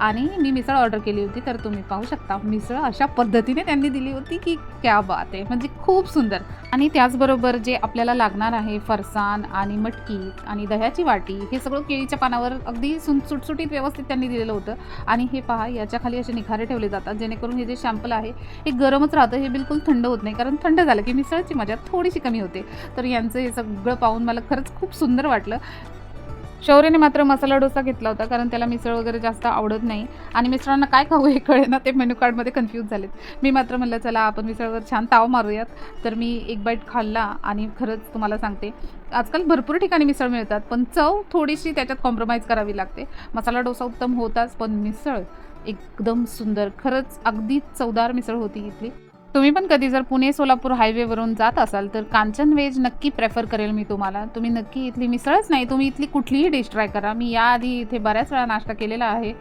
आणि मी मिसळ ऑर्डर केली होती तर तुम्ही पाहू शकता. मिसळ अशा पद्धतीने त्यांनी दिली होती की क्या बात आहे. म्हणजे खूप सुंदर. आणि त्याचबरोबर जे आपल्याला लागणार आहे फरसाण आणि मटकी आणि दह्याची वाटी हे सगळं केळीच्या पानावर अगदी सुन सुटसुटीत व्यवस्थित त्यांनी दिलेलं होतं. आणि हे पहा याच्या खाली असे निखारे ठेवले जातात जेणेकरून हे जे शॅम्पल आहे हे गरमच राहतं. हे बिलकुल थंड होत नाही कारण थंड झालं की मिसळची मजा थोडीशी कमी होते. तर यांचं हे सगळं पाहून मला खरंच खूप सुंदर वाटलं. शौर्यने मात्र मसाला डोसा घेतला होता कारण त्याला मिसळ वगैरे जास्त आवडत नाही. आणि मिसळांना काय खाऊ हे कळे ना ते मेन्यू कार्डमध्ये कन्फ्यूज झालेत. मी मात्र म्हणलं चला आपण मिसळवर छान ताव मारूयात. तर मी एक बाईट खाल्ला आणि खरंच तुम्हाला सांगते आजकाल भरपूर ठिकाणी मिसळ मिळतात पण चव थोडीशी त्याच्यात कॉम्प्रोमाइज करावी लागते. मसाला डोसा उत्तम होताच पण मिसळ एकदम सुंदर. खरंच अगदी चवदार मिसळ होती इथली. तुम्ही पण कधी जर पुणे सोलापूर हायवेवरून जात असाल तर कांचन वेज नक्की प्रेफर करेल मी तुम्हाला. तुम्ही नक्की इथली मिसळच नाही तुम्ही इथली कुठलीही डिश ट्राय करा. मी याआधी इथे बऱ्याच वेळा नाश्ता केलेला आहे.